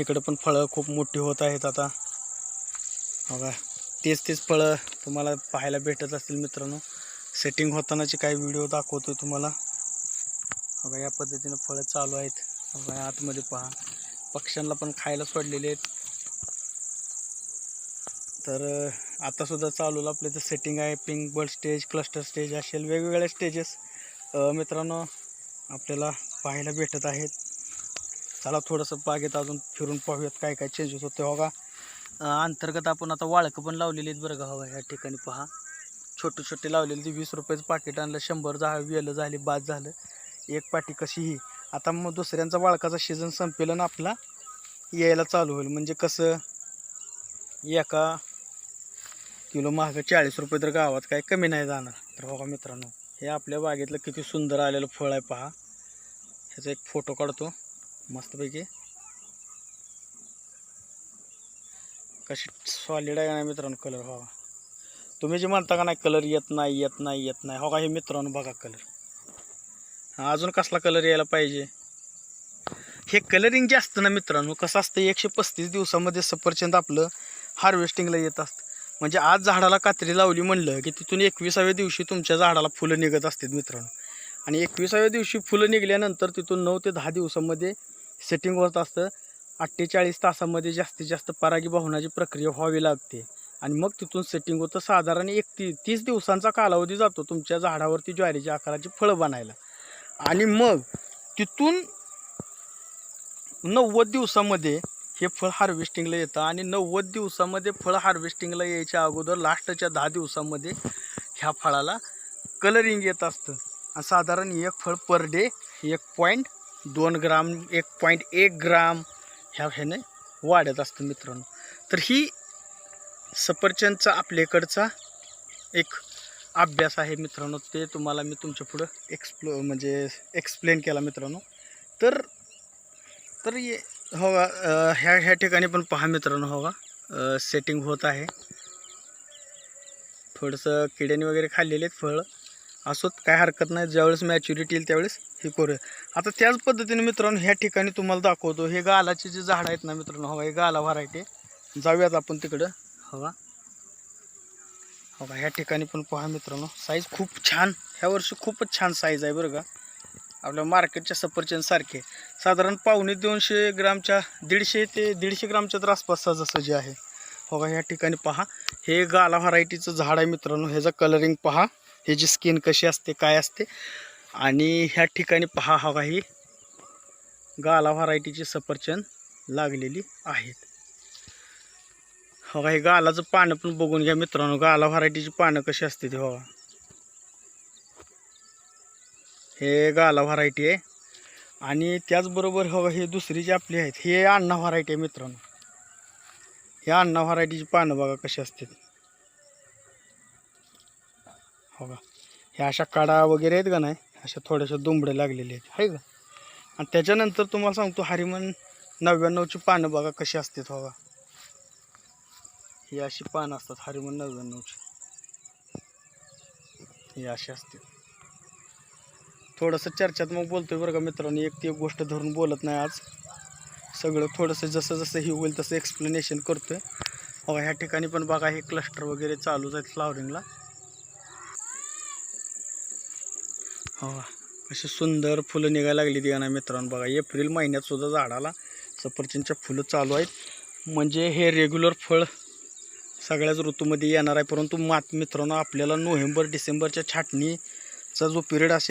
इकडं पण फळं खूप मोठी होत आहेत आता. बघा तेच तेच फळं तुम्हाला पाहायला भेटत असतील मित्रांनो. सेटिंग होतानाचे काही व्हिडिओ दाखवतोय तुम्हाला. बघा या पद्धतीनं फळं चालू आहेत. बघा आतमध्ये पहा. पक्ष्यांना पण खायला सोडलेले आहेत. तर आतासुद्धा चालू आपले इथं सेटिंग आहे pink bird stage cluster stage असेल वेगवेगळ्या स्टेजेस मित्रांनो आपल्याला पाहायला भेटत आहेत. चला थोडंसं बागेत अजून फिरून पाहूयात काय काय चेंजेस होते हो का? अंतर्गत आपण आता वाळकं पण लावलेली आहेत बरं का. हवा ह्या ठिकाणी पहा. छोटे छोटे लावलेले ती वीस रुपयाचं पाकिट आणलं. शंभर झा वेलं झाली बाद झालं. एक पाटी कशीही आता मग दुसऱ्यांचा वाळकाचा सीझन संपेल आणि आपला यायला चालू होईल. म्हणजे कसं? एका किलो महाग चाळीस रुपये तर गावात काय कमी नाही जाणार. तर हो बघा मित्रांनो हे आपल्या बागेतलं किती सुंदर आलेलं फळ आहे पहा. ह्याचा एक फोटो काढतो. मस्तपैकी. कशी सॉलिड आहे का नाही मित्रांनो कलर हो. तुम्ही जे म्हणता का नाही कलर येत नाही येत नाही येत नाही. हो का हे मित्रांनो बघा कलर अजून कसला कलर यायला पाहिजे? हे कलरिंग जे असतं ना मित्रांनो कसं असतं एकशे पस्तीस दिवसामध्ये सफरचंद आपलं हार्वेस्टिंगला येत असतं. म्हणजे आज झाडाला कात्री लावली म्हणलं की तिथून एकविसाव्या दिवशी तुमच्या झाडाला फुलं निघत असतात मित्रांनो. आणि एकविसाव्या दिवशी फुलं निघल्यानंतर तिथून नऊ ते दहा दिवसामध्ये सेटिंग होत असतं. अठ्ठेचाळीस तासामध्ये जास्तीत जास्त परागीभवनाची प्रक्रिया व्हावी लागते. आणि मग तिथून सेटिंग होतं साधारण एक ती तीस दिवसांचा कालावधी जातो तुमच्या झाडावरती ज्वारीच्या आकाराची फळं बनायला. आणि मग तिथून नव्वद दिवसामध्ये हे फळ हार्वेस्टिंगला येतं. आणि नव्वद दिवसामध्ये फळ हार्वेस्टिंगला यायच्या अगोदर लास्टच्या दहा दिवसामध्ये ह्या फळाला कलरिंग येत असतं. आणि साधारण एक फळ पर डे एक पॉईंट दोन ग्राम एक पॉईंट एक ग्राम ह्या ह्याने वाढत असतं मित्रांनो. तर ही सफरचंदचा आपल्याकडचा एक अभ्यास आहे मित्रांनो. ते तुम्हाला मी तुमच्या पुढं एक्सप्लो म्हणजे एक्सप्लेन केला मित्रांनो. तर तर ये हो का ह्या ह्या ठिकाणी पण पहा मित्रांनो हो का? सेटिंग होत आहे. थोडंसं किड्याने वगैरे खाल्लेले आहेत फळ. असोत काय हरकत नाही. ज्यावेळेस मॅच्युरिटी येईल त्यावेळेस हे करूया आता त्याच पद्धतीने मित्रांनो ह्या ठिकाणी तुम्हाला दाखवतो. हे गालाचे जे झाड आहेत ना मित्रांनो हवा हे गाला व्हरायटी जाऊयात आपण तिकडं. हवा. हो का ह्या ठिकाणी पण पहा मित्रांनो साईज खूप छान. ह्या वर्षी खूपच छान साईज आहे बरं का. आपल्या मार्केटच्या सफरचंदसारखे साधारण पावणे दोनशे ग्रामच्या दीडशे ते दीडशे ग्रामच्या तर आसपास जसं जे आहे. हो का ह्या ठिकाणी पहा. हे गाला व्हरायटीचं झाड आहे मित्रांनो. ह्याचं कलरिंग पहा. ह्याची स्किन कशी असते काय असते. आणि ह्या ठिकाणी पहा हवा ही गाला व्हरायटीची सफरचंद लागलेली आहेत. हो हे गालाचं पानं पण बघून घ्या मित्रांनो. गाला व्हरायटीची पानं कशी असते ते हवा हे गाला व्हरायटी आहे. आणि त्याचबरोबर हवा हे दुसरी जी आपली आहेत हे अण्णा व्हरायटी आहे मित्रांनो. हे अण्णा व्हरायटीची पानं बघा कशी असतात हो का ह्या अशा काडा वगैरे आहेत का नाही? अशा थोड्याशा दुंबड्या लागलेले आहेत. आहे का? आणि त्याच्यानंतर तुम्हाला सांगतो हरिमन नव्याण्णवची पानं बघा कशी असतात हो ही अशी पानं असतात हरिमन नव्याण्णवची. ही अशी असते. थोडंसं चर्चात मग बोलतोय बरं का मित्रांनो एक ती एक गोष्ट धरून बोलत नाही आज. सगळं थोडंसं जसं जसं हे होईल तसं एक्सप्लेनेशन करतोय. हो ह्या ठिकाणी पण बघा हे क्लस्टर वगैरे चालूच आहेत फ्लावरिंगला हो अशी सुंदर फुलं निघायला लागली ती ना मित्रांनो बघा. एप्रिल महिन्यात सुद्धा झाडाला सफरचंदच्या फुलं चालू आहेत. म्हणजे हे रेग्युलर फळ सगळ्याच ऋतूमध्ये येणार आहे. परंतु मात मित्रांनो आपल्याला नोव्हेंबर डिसेंबरच्या छाटणीचा जो पिरियड असेल